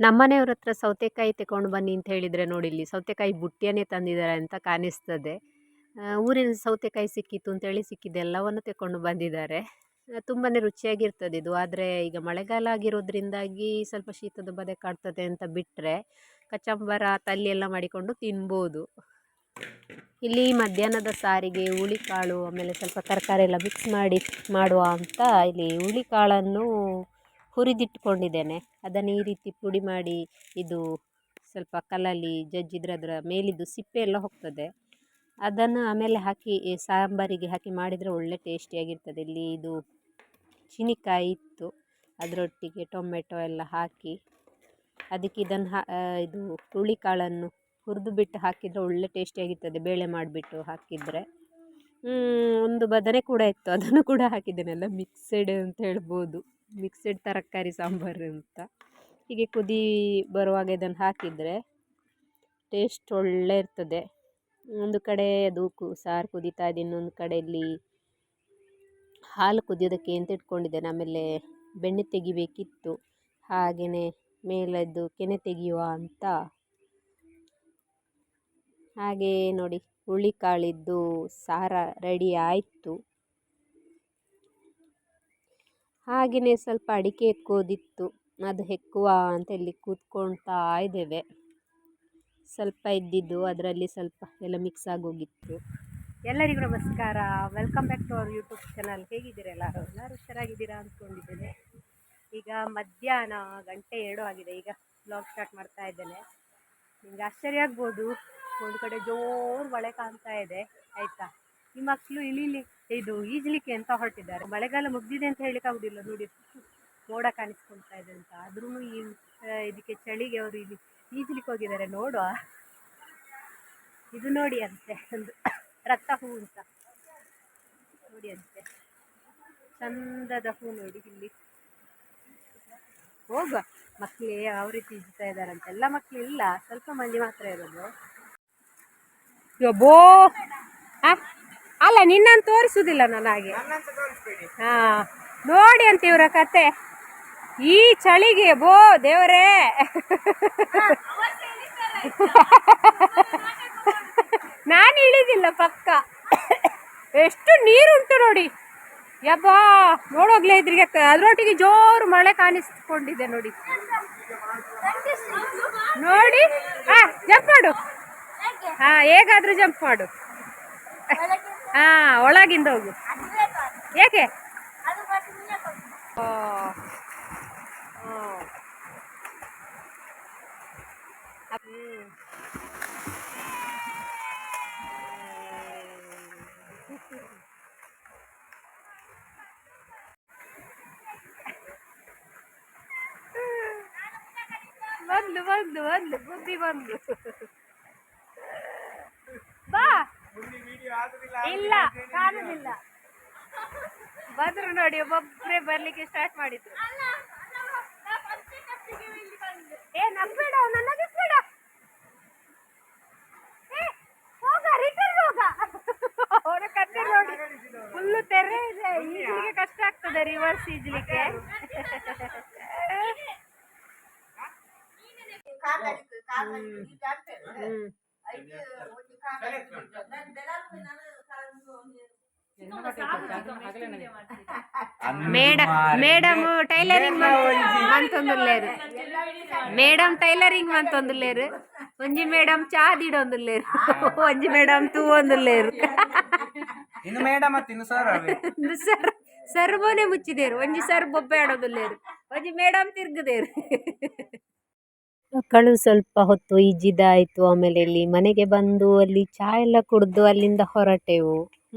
ನಮ್ಮನೆಯವ್ರ ಹತ್ರ ಸೌತೆಕಾಯಿ ತಗೊಂಡು ಬನ್ನಿ ಅಂತ ಹೇಳಿದರೆ ನೋಡಿ ಇಲ್ಲಿ ಸೌತೆಕಾಯಿ ಬುಟ್ಟಿಯನ್ನೇ ತಂದಿದ್ದಾರೆ ಅಂತ ಕಾಣಿಸ್ತದೆ. ಊರಿನ ಸೌತೆಕಾಯಿ ಸಿಕ್ಕಿತ್ತು ಅಂತೇಳಿ ಸಿಕ್ಕಿದ್ದೆಲ್ಲವನ್ನು ತಗೊಂಡು ಬಂದಿದ್ದಾರೆ. ತುಂಬಾ ರುಚಿಯಾಗಿರ್ತದೆ ಇದು. ಆದರೆ ಈಗ ಮಳೆಗಾಲ ಆಗಿರೋದ್ರಿಂದಾಗಿ ಸ್ವಲ್ಪ ಶೀತದ ಬದೆ ಕಾಡ್ತದೆ ಅಂತ ಬಿಟ್ಟರೆ ಕಚಂಬರ ತಲ್ಲಿ ಎಲ್ಲ ಮಾಡಿಕೊಂಡು ತಿನ್ಬೋದು. ಇಲ್ಲಿ ಮಧ್ಯಾಹ್ನದ ಸಾರಿಗೆ ಹುಳಿಕಾಳು, ಆಮೇಲೆ ಸ್ವಲ್ಪ ತರಕಾರಿ ಎಲ್ಲ ಮಿಕ್ಸ್ ಮಾಡಿ, ಮಾಡುವ ಅಂತ ಇಲ್ಲಿ ಹುಳಿಕಾಳನ್ನು ಹುರಿದಿಟ್ಕೊಂಡಿದ್ದೇನೆ. ಅದನ್ನು ಈ ರೀತಿ ಪುಡಿ ಮಾಡಿ, ಇದು ಸ್ವಲ್ಪ ಕಲ್ಲಲ್ಲಿ ಜಜ್ಜಿದರೆ ಅದರ ಮೇಲಿದ್ದು ಸಿಪ್ಪೆ ಎಲ್ಲ ಹೋಗ್ತದೆ. ಅದನ್ನು ಆಮೇಲೆ ಹಾಕಿ ಸಾಂಬಾರಿಗೆ ಹಾಕಿ ಮಾಡಿದರೆ ಒಳ್ಳೆ ಟೇಸ್ಟಿಯಾಗಿರ್ತದೆ. ಇಲ್ಲಿ ಇದು ಚೀನಿಕಾಯಿ ಇತ್ತು. ಅದರೊಟ್ಟಿಗೆ ಟೊಮೆಟೊ ಎಲ್ಲ ಹಾಕಿ, ಅದಕ್ಕೆ ಇದನ್ನು ಹಾ ಇದು ಹುಳಿಕಾಳನ್ನು ಹುರಿದು ಬಿಟ್ಟು ಹಾಕಿದರೆ ಒಳ್ಳೆ ಟೇಸ್ಟಿಯಾಗಿರ್ತದೆ. ಬೇಳೆ ಮಾಡಿಬಿಟ್ಟು ಹಾಕಿದರೆ. ಒಂದು ಬದನೆ ಕೂಡ ಇತ್ತು. ಅದನ್ನು ಕೂಡ ಹಾಕಿದ್ದೇನೆಲ್ಲ ಮಿಕ್ಸೆಡ್ ಅಂತ ಹೇಳ್ಬೋದು. ಮಿಕ್ಸೆಡ್ ತರಕಾರಿ ಸಾಂಬಾರು ಅಂತ. ಹೀಗೆ ಕುದಿ ಬರುವಾಗ ಇದನ್ನು ಹಾಕಿದರೆ ಟೇಸ್ಟ್ ಒಳ್ಳೆ ಇರ್ತದೆ. ಒಂದು ಕಡೆ ಅದು ಕು, ಸಾರು ಕುದೀತಾ ಇದೆ, ಇನ್ನೊಂದು ಕಡೆಯಲ್ಲಿ ಹಾಲು ಕುದಿಯೋದಕ್ಕೆ ಅಂತ ಇಟ್ಕೊಂಡಿದ್ದೇನೆ, ಆಮೇಲೆ ಬೆಣ್ಣೆ ತೆಗಿಬೇಕಿತ್ತು. ಹಾಗೆಯೇ ಮೇಲದ್ದು ಕೆನೆ ತೆಗೆಯುವ ಅಂತ. ಹಾಗೇ ನೋಡಿ ಹುಳಿಕಾಳಿದ್ದು ಸಾರ ರೆಡಿ ಆಯಿತು. ಹಾಗೆಯೇ ಸ್ವಲ್ಪ ಅಡಿಕೆ ಎಕ್ಕೋದಿತ್ತು. ಅದು ಹೆಕ್ಕುವ ಅಂತ ಇಲ್ಲಿ ಕೂತ್ಕೊಳ್ತಾ ಇದ್ದೇವೆ. ಸ್ವಲ್ಪ ಇದ್ದಿದ್ದು ಅದರಲ್ಲಿ ಸ್ವಲ್ಪ ಎಲ್ಲ ಮಿಕ್ಸ್ ಆಗೋಗಿತ್ತು. ಎಲ್ಲರಿಗೂ ನಮಸ್ಕಾರ. Welcome back to our YouTube channel ಹೇಗಿದ್ದೀರಾ ಎಲ್ಲರೂ? ಎಲ್ಲರೂ ಹುಷಾರಾಗಿದ್ದೀರಾ ಅಂದ್ಕೊಂಡಿದ್ದೇನೆ. ಈಗ ಮಧ್ಯಾಹ್ನ ಗಂಟೆ ಎರಡು ಆಗಿದೆ. ಈಗ ಬ್ಲಾಗ್ ಸ್ಟಾರ್ಟ್ ಮಾಡ್ತಾ ಇದ್ದೇನೆ. ನಿಮಗೆ ಆಶ್ಚರ್ಯ ಆಗ್ಬೋದು. ಒಂದು ಕಡೆ ಜೋರು ಮಳೆ ಕಾಣ್ತಾ ಇದೆ. ಆಯಿತಾ? ನಿಮ್ಮ ಮಕ್ಕಳು ಇಳಿಲಿ. ಇದು ಈಜಲಿಕ್ಕೆ ಅಂತ ಹೊರಟಿದ್ದಾರೆ? ಮಳೆಗಾಲ ಮುಗಿದಿದೆ ಅಂತ ಹೇಳಿಕ್ಕೆ ಆಗುದಿಲ್ಲ ನೋಡಿ. ಮೋಡ ಕಾಣಿಸ್ಕೊಳ್ತಾ ಇದೆ ಅಂತ. ಆದ್ರೂ ಈ ಇದಕ್ಕೆ ಚಳಿಗೆ ಅವರು ಇಲ್ಲಿ ಈಜಲಿಕ್ಕೆ ಹೋಗಿದ್ದಾರೆ ನೋಡುವ. ಇದು ನೋಡಿ ಅಂತೆ, ಒಂದು ರಕ್ತ ಹೂ ಅಂತ. ನೋಡಿ ಅಂತೆ. ಚಂದದ ಹೂ ನೋಡಿ ಇಲ್ಲಿ. ಹೋಗುವ. ಮಕ್ಕಳೇ, ಯಾವ ರೀತಿ ಈಜ್ತಾ ಇದ್ದಾರಂತೆ ಎಲ್ಲ ಮಕ್ಕಳು ಇಲ್ಲ, ಸ್ವಲ್ಪ ಮಂದಿ ಮಾತ್ರ ಇರೋದು. ಯಬ್ಬೋ! ಹಾ ಅಲ್ಲ ನಿನ್ನನ್ನು ತೋರಿಸುದಿಲ್ಲ ನಾನು ಹಾಗೆ. ಹಾ ನೋಡಿ ಅಂತ ಇವರ ಕತೆ. ಈ ಚಳಿಗೆ ಬೋ ದೇವರೇ. ನಾನು ಇಳಿದಿಲ್ಲ ಪಕ್ಕ. ಎಷ್ಟು ನೀರುಂಟು ನೋಡಿ. ಯಬ್ಬಾ ನೋಡೋಗ್ಲೇ ಇದ್ರಿಗೆ ಅದರೊಟ್ಟಿಗೆ ಜೋರು ಮಳೆ ಕಾಣಿಸ್ಕೊಂಡಿದೆ ನೋಡಿ. ನೋಡಿ. ಹಾ ಜಂಪ್ ಮಾಡು. ಹಾ ಹೇಗಾದ್ರೂ ಜಂಪ್ ಮಾಡು. ಹಾ ಒಳಗಿಂದ ಹೋಗು ಏಕೆ ಬಂದು ಬಂದು ಬಂದು ಬುದ್ಧಿ ಬಂದು ಬಾ ಇಲ್ಲ ಕಾಣುದಿಲ್ಲ ಬಂದ್ರು ನೋಡಿ ಒಬ್ಬೊಬ್ಬರೇ ಬರ್ಲಿಕ್ಕೆ ಸ್ಟಾರ್ಟ್ ಮಾಡಿದ್ರು. ಏ ನಂಬೇಡ ನನ್ನ ಬೇಡ ಏ, ಹೋಗ ರಿಟರ್ನ್ ಹೋಗ. ಅವರ ಕತೆ ನೋಡಿ ಫುಲ್ಲು ತೆರೆ ಇದೆ. ಈಜಲಿಕ್ಕೆ ಕಷ್ಟ ಆಗ್ತದೆ ರಿವರ್ಸ್ ಈಜಲಿಕ್ಕೆ. ಹ್ಮ್. ಮೇಡ ಮೇಡಮ್ ಟೈಲರಿಂಗ್ ಮಂತೊಂದುಲ್ಲೇರು. ಮೇಡಮ್ ಟೈಲರಿಂಗ್ ಮಂತೊಂದುಲ್ಲೇರು. ಒಂಜಿ ಮೇಡಮ್ ಚಾ ದಿಡೊಂದುಲ್ಲೇರು. ಒಂಜಿ ಮೇಡಮ್ ತೂ ಒಂದುಲ್ಲೇರು ಇನ್ನು ಮೇಡಮ್ ಮತ್ತು ಇನ್ನು ಸರ್ ಸರ್ಬೋನೆ ಮುಚ್ಚಿದೇರು. ಒಂಜಿ ಸರ್ ಬೊಬ್ಬೆ ಆಡೋದುಲ್ಲೇರು. ಒಂಜಿ ಮೇಡಮ್ ತಿರ್ಗದೇರು. ಮಕ್ಕಳು ಸ್ವಲ್ಪ ಹೊತ್ತು ಈಜಿದಾಯಿತು, ಆಮೇಲೆ ಇಲ್ಲಿ ಮನೆಗೆ ಬಂದು ಅಲ್ಲಿ ಚಾ ಎಲ್ಲ ಕುಡಿದು ಅಲ್ಲಿಂದ ಹೊರಟೆವು.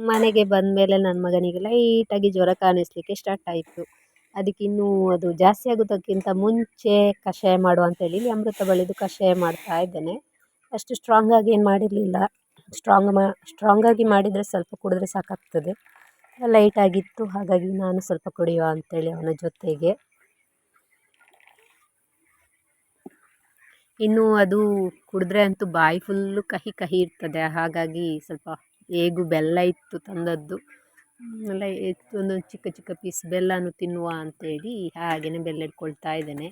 ಮನೆಗೆ ಬಂದಮೇಲೆ ನನ್ನ ಮಗನಿಗೆ ಲೈಟಾಗಿ ಜ್ವರ ಕಾಣಿಸ್ಲಿಕ್ಕೆ ಸ್ಟಾರ್ಟ್ ಆಯಿತು. ಅದಕ್ಕೆ ಇನ್ನೂ ಅದು ಜಾಸ್ತಿ ಆಗೋದಕ್ಕಿಂತ ಮುಂಚೆ ಕಷಾಯ ಮಾಡುವ ಅಂತೇಳಿ ಇಲ್ಲಿ ಅಮೃತ ಬಳಿದು ಕಷಾಯ ಮಾಡ್ತಾ ಇದ್ದೇನೆ. ಅಷ್ಟು ಸ್ಟ್ರಾಂಗಾಗಿ ಏನು ಮಾಡಿರಲಿಲ್ಲ. ಸ್ಟ್ರಾಂಗ್ ಮಾ ಸ್ಟ್ರಾಂಗಾಗಿ ಮಾಡಿದರೆ ಸ್ವಲ್ಪ ಕುಡಿದ್ರೆ ಸಾಕಾಗ್ತದೆ. ಲೈಟಾಗಿತ್ತು ಹಾಗಾಗಿ ನಾನು ಸ್ವಲ್ಪ ಕುಡಿಯುವ ಅಂತೇಳಿ ಅವನ ಜೊತೆಗೆ. ಇನ್ನು ಅದು ಕುಡಿದ್ರೆ ಅಂತೂ ಬಾಯಿ ಫುಲ್ಲು ಕಹಿ ಕಹಿ ಇರ್ತದೆ. ಹಾಗಾಗಿ ಸ್ವಲ್ಪ ಹೇಗೂ ಬೆಲ್ಲ ಇತ್ತು ತಂದದ್ದು. ಎಲ್ಲ ಇತ್ತು ಒಂದು ಚಿಕ್ಕ ಚಿಕ್ಕ ಪೀಸ್ ಬೆಲ್ಲನೂ ತಿನ್ನುವ ಅಂತೇಳಿ ಹಾಗೆಯೇ ಬೆಲ್ಲ ಇಟ್ಕೊಳ್ತಾ ಇದ್ದೇನೆ.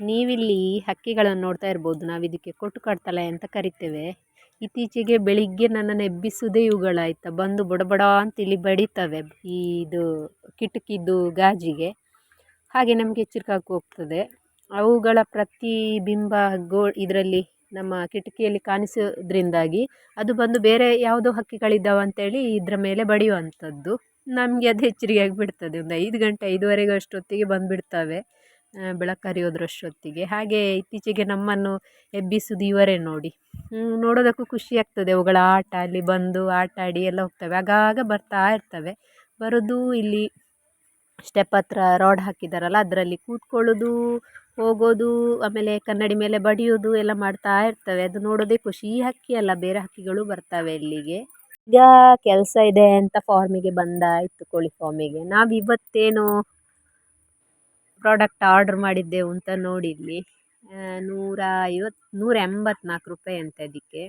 ನೀವಿಲ್ಲಿ ಹಕ್ಕಿಗಳನ್ನು ನೋಡ್ತಾ ಇರ್ಬೋದು. ನಾವು ಇದಕ್ಕೆ ಕೊಟ್ಟು ಕಡ್ತಲೆ ಅಂತ ಕರಿತೇವೆ. ಇತ್ತೀಚೆಗೆ ಬೆಳಿಗ್ಗೆ ನನ್ನನ್ನು ಎಬ್ಬಿಸುವುದೇ ಇವುಗಳಾಯ್ತಾ. ಬಂದು ಬಡಬಡ ಅಂತ ಇಲ್ಲಿ ಬಡಿತವೆ ಇದು ಕಿಟಕಿದು ಗಾಜಿಗೆ. ಹಾಗೆ ನಮಗೆ ಎಚ್ಚರಿಕೆ ಹೋಗ್ತದೆ ಅವುಗಳ ಪ್ರತಿಬಿಂಬ ಗೋ, ಇದರಲ್ಲಿ ನಮ್ಮ ಕಿಟಕಿಯಲ್ಲಿ ಕಾಣಿಸೋದ್ರಿಂದಾಗಿ ಅದು ಬಂದು ಬೇರೆ ಯಾವುದೋ ಹಕ್ಕಿಗಳಿದ್ದಾವೆ ಅಂತೇಳಿ ಇದರ ಮೇಲೆ ಬಡಿಯುವಂಥದ್ದು. ನಮಗೆ ಅದು ಎಚ್ಚರಿಕೆ ಆಗಿಬಿಡ್ತದೆ. ಒಂದು ಐದು ಗಂಟೆ, ಐದುವರೆಗೆ ಅಷ್ಟೊತ್ತಿಗೆ ಬಂದುಬಿಡ್ತವೆ ಬೆಳಕು ಹಾಗೆ ಇತ್ತೀಚೆಗೆ ನಮ್ಮನ್ನು ಎಬ್ಬಿಸುವುದು ಇವರೇ ನೋಡಿ. ನೋಡೋದಕ್ಕೂ ಖುಷಿ ಆಗ್ತದೆ. ಅವುಗಳ ಆಟ, ಅಲ್ಲಿ ಬಂದು ಆಟ ಆಡಿ ಎಲ್ಲ ಹೋಗ್ತವೆ. ಆಗಾಗ ಬರ್ತಾ ಇರ್ತವೆ. ಬರೋದು ಇಲ್ಲಿ ಸ್ಟೆಪ್ ಹತ್ರ ರಾಡ್ ಹಾಕಿದ್ದಾರಲ್ಲ ಅದರಲ್ಲಿ ಕೂತ್ಕೊಳ್ಳೋದು ಹೋಗೋದು, ಆಮೇಲೆ ಕನ್ನಡಿ ಮೇಲೆ ಬಡಿಯೋದು ಎಲ್ಲ ಮಾಡ್ತಾ ಇರ್ತವೆ. ಅದು ನೋಡೋದೇ ಖುಷಿ. ಈ ಹಕ್ಕಿ ಅಲ್ಲ, ಬೇರೆ ಹಕ್ಕಿಗಳು ಬರ್ತವೆ ಇಲ್ಲಿಗೆ. ಈಗ ಕೆಲಸ ಇದೆ ಅಂತ ಫಾರ್ಮಿಗೆ ಬಂದಾಯಿತು ಕೋಳಿ ಫಾರ್ಮಿಗೆ ನಾವು ಇವತ್ತೇನು ಪ್ರಾಡಕ್ಟ್ ಆರ್ಡ್ರ್ ಮಾಡಿದ್ದೆವು ಅಂತ ನೋಡಿ ಇಲ್ಲಿ ನೂರ ಐವತ್ತು ನೂರ ಎಂಬತ್ನಾಲ್ಕು ರೂಪಾಯಿ ಅಂತ ಅದಕ್ಕೆ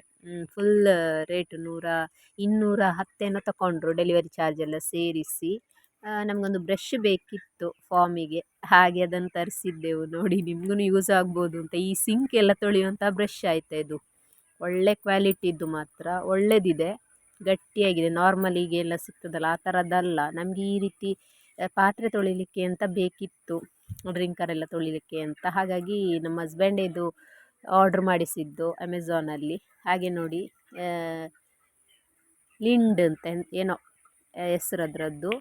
ಫುಲ್ ರೇಟ್ ನೂರ, ಇನ್ನೂರ ಹತ್ತೇನೋ ತಗೊಂಡ್ರು ಡೆಲಿವರಿ ಚಾರ್ಜ್ ಎಲ್ಲ ಸೇರಿಸಿ. ನಮಗೊಂದು ಬ್ರಷ್ ಬೇಕಿತ್ತು ಫಾರ್ಮಿಗೆ. ಹಾಗೆ ಅದನ್ನು ತರಿಸಿದ್ದೆವು ನೋಡಿ ನಿಮಗೂ ಯೂಸ್ ಆಗ್ಬೋದು ಅಂತ. ಈ ಸಿಂಕ್ ಎಲ್ಲ ತೊಳೆಯುವಂಥ ಬ್ರಷ್ ಆಯಿತಾ ಇದು? ಒಳ್ಳೆ ಕ್ವಾಲಿಟಿದ್ದು ಮಾತ್ರ. ಒಳ್ಳೆದಿದೆ. ಗಟ್ಟಿಯಾಗಿದೆ. ನಾರ್ಮಲ್ ಎಲ್ಲ ಸಿಗ್ತದಲ್ಲ ಆ ಥರದ್ದಲ್ಲ ನಮಗೆ ಈ ರೀತಿ ಪಾತ್ರೆ ತೊಳಿಲಿಕ್ಕೆ ಅಂತ ಬೇಕಿತ್ತು. ಡ್ರಿಂಕರೆಲ್ಲ ತೊಳಿಲಿಕ್ಕೆ ಅಂತ. ಹಾಗಾಗಿ ನಮ್ಮ ಹಸ್ಬೆಂಡ್ ಇದು ಆರ್ಡ್ರ್ ಮಾಡಿಸಿದ್ದು ಅಮೆಝಾನಲ್ಲಿ ಹಾಗೆ ನೋಡಿ ಲಿಂಡ್ ಅಂತ, ಏನೋ ಹೆಸ್ರು ಅದರದ್ದು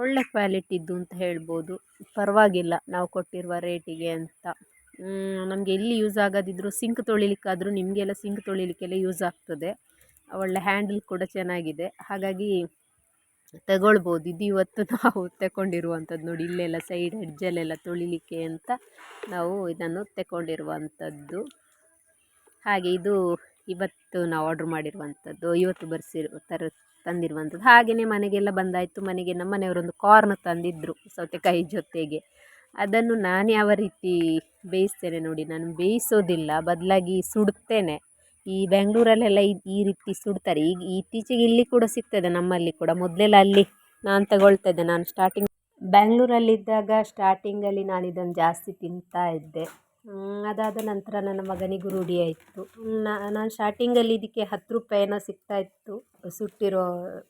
ಒಳ್ಳೆ ಕ್ವಾಲಿಟಿದ್ದು ಅಂತ ಹೇಳ್ಬೋದು. ಪರವಾಗಿಲ್ಲ ನಾವು ಕೊಟ್ಟಿರುವ ರೇಟಿಗೆ ಅಂತ. ನಮಗೆ ಎಲ್ಲಿ ಯೂಸ್ ಆಗದಿದ್ದರೂ ಸಿಂಕ್ ತೊಳಿಲಿಕ್ಕಾದರೂ ನಿಮಗೆಲ್ಲ ಸಿಂಕ್ ತೊಳಿಲಿಕ್ಕೆಲ್ಲ ಯೂಸ್ ಆಗ್ತದೆ. ಒಳ್ಳೆ ಹ್ಯಾಂಡಲ್ ಕೂಡ ಚೆನ್ನಾಗಿದೆ. ಹಾಗಾಗಿ ತಗೊಳ್ಬೋದು. ಇದು ಇವತ್ತು ನಾವು ತಗೊಂಡಿರುವಂಥದ್ದು ನೋಡಿ, ಇಲ್ಲೆಲ್ಲ ಸೈಡ್ ಹೆಡ್ಜಲ್ಲೆಲ್ಲ ತೊಳಿಲಿಕ್ಕೆ ಅಂತ ನಾವು ಇದನ್ನು ತಗೊಂಡಿರುವಂಥದ್ದು. ಹಾಗೆ ಇದು ಇವತ್ತು ನಾವು ಆರ್ಡ್ರ್ ಮಾಡಿರುವಂಥದ್ದು. ಇವತ್ತು ಬರ್ಸಿರು ತರ ತಂದಿರುವಂಥದ್ದು. ಹಾಗೆಯೇ ಮನೆಗೆಲ್ಲ ಬಂದಾಯಿತು. ಮನೆಗೆ ನಮ್ಮ ಮನೆಯವರೊಂದು ಕಾರ್ನ್ ತಂದಿದ್ದರು ಸೌತೆಕಾಯಿ ಜೊತೆಗೆ. ಅದನ್ನು ನಾನು ಯಾವ ರೀತಿ ಬೇಯಿಸ್ತೇನೆ ನೋಡಿ, ನಾನು ಬೇಯಿಸೋದಿಲ್ಲ. ಬದಲಾಗಿ ಸುಡ್ತೇನೆ. ಈ ಬೆಂಗಳೂರಲ್ಲೆಲ್ಲ ಈ ರೀತಿ ಸುಡ್ತಾರೆ. ಈಗ ಇತ್ತೀಚೆಗೆ ಇಲ್ಲಿ ಕೂಡ ಸಿಗ್ತದೆ, ನಮ್ಮಲ್ಲಿ ಕೂಡ. ಮೊದಲೆಲ್ಲ ಅಲ್ಲಿ ನಾನು ತಗೊಳ್ತಾ ಇದ್ದೆ. ನಾನು ಸ್ಟಾರ್ಟಿಂಗ್ ಬೆಂಗಳೂರಲ್ಲಿದ್ದಾಗ ಸ್ಟಾರ್ಟಿಂಗಲ್ಲಿ ನಾನು ಇದನ್ನು ಜಾಸ್ತಿ ತಿಂತಾ ಇದ್ದೆ. ಅದಾದ ನಂತರ ನನ್ನ ಮಗನಿಗೂ ಆಯಿತು. ನಾನು ಸ್ಟಾರ್ಟಿಂಗಲ್ಲಿ ಇದಕ್ಕೆ ಹತ್ತು ರೂಪಾಯಿ ಏನೋ ಸಿಗ್ತಾಯಿತ್ತು ಸುಟ್ಟಿರೋ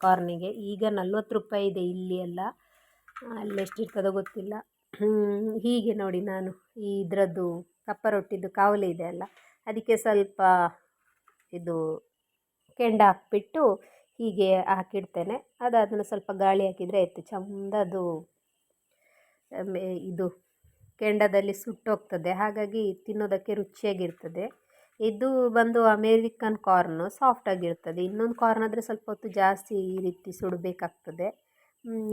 ಕಾರ್ನಿಗೆ. ಈಗ ನಲ್ವತ್ತು ರೂಪಾಯಿ ಇದೆ ಇಲ್ಲಿ ಎಲ್ಲ. ಅಲ್ಲಿ ಎಷ್ಟಿರ್ತದೋ ಗೊತ್ತಿಲ್ಲ. ಹೀಗೆ ನೋಡಿ ನಾನು ಈ ಇದರದ್ದು ಕಪ್ಪ ರೊಟ್ಟಿದ್ದು ಕಾವಲಿ ಇದೆ ಅಲ್ಲ, ಅದಕ್ಕೆ ಸ್ವಲ್ಪ ಇದು ಕೆಂಡ ಹಾಕ್ಬಿಟ್ಟು ಹೀಗೆ ಹಾಕಿಡ್ತೇನೆ. ಅದಾದ್ಮೇಲೆ ಸ್ವಲ್ಪ ಗಾಳಿ ಹಾಕಿದರೆ ಆಯಿತು. ಚಂದದು ಇದು ಕೆಂಡದಲ್ಲಿ ಸುಟ್ಟೋಗ್ತದೆ. ಹಾಗಾಗಿ ತಿನ್ನೋದಕ್ಕೆ ರುಚಿಯಾಗಿರ್ತದೆ. ಇದು ಬಂದು ಅಮೇರಿಕನ್ ಕಾರ್ನು ಸಾಫ್ಟಾಗಿರ್ತದೆ ಇನ್ನೊಂದು ಕಾರ್ನ್ ಆದರೆ ಸ್ವಲ್ಪ ಹೊತ್ತು ಜಾಸ್ತಿ ಈ ರೀತಿ ಸುಡಬೇಕಾಗ್ತದೆ.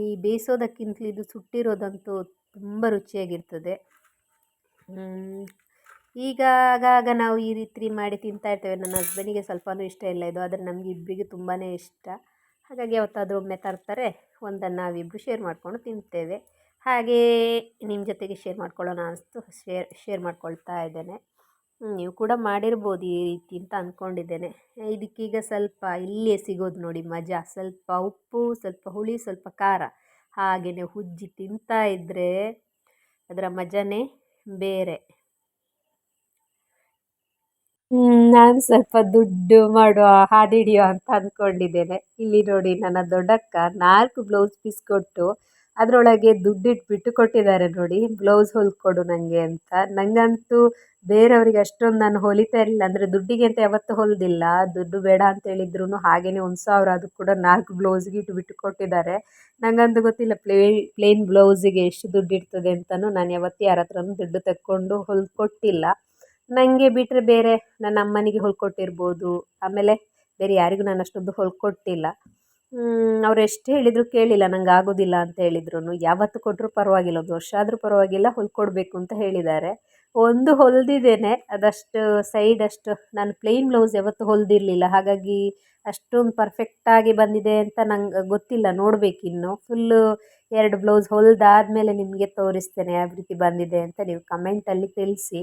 ಈ ಬೇಯಿಸೋದಕ್ಕಿಂತಲೂ ಇದು ಸುಟ್ಟಿರೋದಂತೂ ತುಂಬ ರುಚಿಯಾಗಿರ್ತದೆ. ಈಗ ಆಗಾಗ ನಾವು ಈ ರೀತಿ ಮಾಡಿ ತಿಂತಾ ಇರ್ತೇವೆ. ನನ್ನ ಹಸ್ಬೆಂಡಿಗೆ ಸ್ವಲ್ಪನೂ ಇಷ್ಟ ಇಲ್ಲ ಇದು, ಆದರೆ ನಮಗೆ ಇಬ್ಬರಿಗೆ ತುಂಬಾ ಇಷ್ಟ. ಹಾಗಾಗಿ ಯಾವತ್ತಾದರೂ ಒಮ್ಮೆ ತರ್ತಾರೆ. ಒಂದನ್ನು ನಾವಿಬ್ಬರು ಶೇರ್ ಮಾಡಿಕೊಂಡು ತಿಂತೇವೆ. ಹಾಗೇ ನಿಮ್ಮ ಜೊತೆಗೆ ಶೇರ್ ಮಾಡ್ಕೊಳ್ಳೋಣ ಅನಿಸ್ತು. ಶೇರ್ ಶೇರ್ ಮಾಡ್ಕೊಳ್ತಾ ಇದ್ದೇನೆ. ನೀವು ಕೂಡ ಮಾಡಿರ್ಬೋದು ಈ ರೀತಿ ಅಂತ ಅಂದ್ಕೊಂಡಿದ್ದೇನೆ ಇದಕ್ಕೀಗ ಸ್ವಲ್ಪ ಇಲ್ಲಿಯೇ ಸಿಗೋದು ನೋಡಿ ಮಜಾ. ಸ್ವಲ್ಪ ಉಪ್ಪು, ಸ್ವಲ್ಪ ಹುಳಿ, ಸ್ವಲ್ಪ ಖಾರ. ಹಾಗೆಯೇ ಹುಜ್ಜಿ ತಿಂತಾ ಇದ್ದರೆ ಅದರ ಮಜಾನೇ ಬೇರೆ. ನಾನು ಸ್ವಲ್ಪ ದುಡ್ಡು ಮಾಡುವ ಹಾದಿಡಿಯೋ ಅಂತ ಅಂದ್ಕೊಂಡಿದ್ದೇನೆ ಇಲ್ಲಿ ನೋಡಿ ನನ್ನ ದೊಡ್ಡಕ್ಕ ನಾಲ್ಕು ಬ್ಲೌಸ್ ಪೀಸ್ ಕೊಟ್ಟು ಅದರೊಳಗೆ ದುಡ್ಡಿಟ್ಬಿಟ್ಟು ಕೊಟ್ಟಿದ್ದಾರೆ ನೋಡಿ, ಬ್ಲೌಸ್ ಹೊಲ್ಕೊಡು ನನಗೆ ಅಂತ. ನನಗಂತೂ ಬೇರೆಯವರಿಗೆ ಅಷ್ಟೊಂದು ನಾನು ಹೊಲಿತಾ ಇರಲಿಲ್ಲ, ಅಂದರೆ ದುಡ್ಡಿಗೆ ಅಂತ ಯಾವತ್ತೂ ಹೊಲಿದಿಲ್ಲ. ದುಡ್ಡು ಬೇಡ ಅಂತ ಹೇಳಿದ್ರು ಹಾಗೆಯೇ ಒಂದು ಸಾವಿರ ಅದು ಕೂಡ ನಾಲ್ಕು ಬ್ಲೌಸ್ಗೆ ಇಟ್ಬಿಟ್ಟು ಕೊಟ್ಟಿದ್ದಾರೆ. ನನಗಂತೂ ಗೊತ್ತಿಲ್ಲ, ಪ್ಲೇ, ಪ್ಲೇನ್ ಬ್ಲೌಸಿಗೆ ಎಷ್ಟು ದುಡ್ಡು ಇರ್ತದೆ ಅಂತಲೂ ನಾನು ಯಾವತ್ತೂ ಯಾರ ಹತ್ರನೂ ದುಡ್ಡು ತಕ್ಕೊಂಡು ಹೊಲ್ಕೊಟ್ಟಿಲ್ಲ. ನನಗೆ ಬಿಟ್ಟರೆ ಬೇರೆ ನನ್ನ ಅಮ್ಮನಿಗೆ ಹೊಲ್ಕೊಟ್ಟಿರ್ಬೋದು. ಆಮೇಲೆ ಬೇರೆ ಯಾರಿಗೂ ನಾನು ಅಷ್ಟೊಂದು ಹೊಲ್ಕೊಟ್ಟಿಲ್ಲ. ಅವ್ರು ಎಷ್ಟು ಹೇಳಿದರೂ ಕೇಳಿಲ್ಲ, ನಂಗೆ ಆಗೋದಿಲ್ಲ ಅಂತ ಹೇಳಿದ್ರು ಯಾವತ್ತು ಕೊಟ್ಟರೂ ಪರವಾಗಿಲ್ಲ, ಒಂದು ವರ್ಷ ಆದರೂ ಪರವಾಗಿಲ್ಲ ಹೊಲ್ಕೊಡ್ಬೇಕು ಅಂತ ಹೇಳಿದ್ದಾರೆ ಒಂದು ಹೊಲಿದಿದ್ದೇನೆ ಅದಷ್ಟು ಸೈಡ್ ಅಷ್ಟು, ನಾನು ಪ್ಲೇನ್ ಬ್ಲೌಸ್ ಯಾವತ್ತೂ ಹೊಲ್ದಿರಲಿಲ್ಲ. ಹಾಗಾಗಿ ಅಷ್ಟೊಂದು ಪರ್ಫೆಕ್ಟಾಗಿ ಬಂದಿದೆ ಅಂತ ನಂಗೆ ಗೊತ್ತಿಲ್ಲ ನೋಡಬೇಕಿನ್ನು ಫುಲ್ಲು ಎರಡು ಬ್ಲೌಸ್ ಹೊಲಿದಾದ್ಮೇಲೆ ನಿಮಗೆ ತೋರಿಸ್ತೇನೆ ಯಾವ ರೀತಿ ಬಂದಿದೆ ಅಂತ ನೀವು ಕಮೆಂಟಲ್ಲಿ ತಿಳಿಸಿ.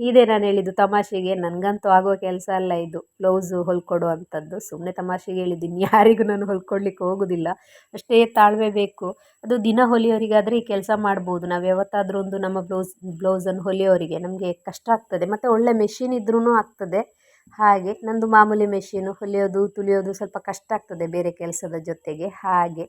ಇದೇ ನಾನು ಹೇಳಿದ್ದು ತಮಾಷೆಗೆ, ನನಗಂತೂ ಆಗೋ ಕೆಲಸ ಅಲ್ಲ ಇದು. ಬ್ಲೌಸು ಹೊಲ್ಕೊಡುವಂಥದ್ದು. ಸುಮ್ಮನೆ ತಮಾಷೆಗೆ ಹೇಳಿದ್ದು, ಇನ್ಯಾರಿಗೂ ನಾನು ಹೊಲ್ಕೊಡ್ಲಿಕ್ಕೆ ಹೋಗೋದಿಲ್ಲ. ಅಷ್ಟೇ ತಾಳ್ಮೆ ಬೇಕು. ಅದು ದಿನ ಹೊಲಿಯೋರಿಗಾದರೆ ಈ ಕೆಲಸ ಮಾಡ್ಬೋದು. ನಾವು ಯಾವತ್ತಾದರೂ ಒಂದು ನಮ್ಮ ಬ್ಲೌಸ್, ಬ್ಲೌಸನ್ನು ಹೊಲಿಯೋರಿಗೆ ನಮಗೆ ಕಷ್ಟ ಆಗ್ತದೆ. ಮತ್ತು ಒಳ್ಳೆ ಮೆಷಿನ್ ಇದ್ರೂ ಆಗ್ತದೆ. ಹಾಗೆ ನಂದು ಮಾಮೂಲಿ ಮೆಷಿನು ಹೊಲಿಯೋದು, ತುಳಿಯೋದು ಸ್ವಲ್ಪ ಕಷ್ಟ ಆಗ್ತದೆ ಬೇರೆ ಕೆಲಸದ ಜೊತೆಗೆ. ಹಾಗೆ.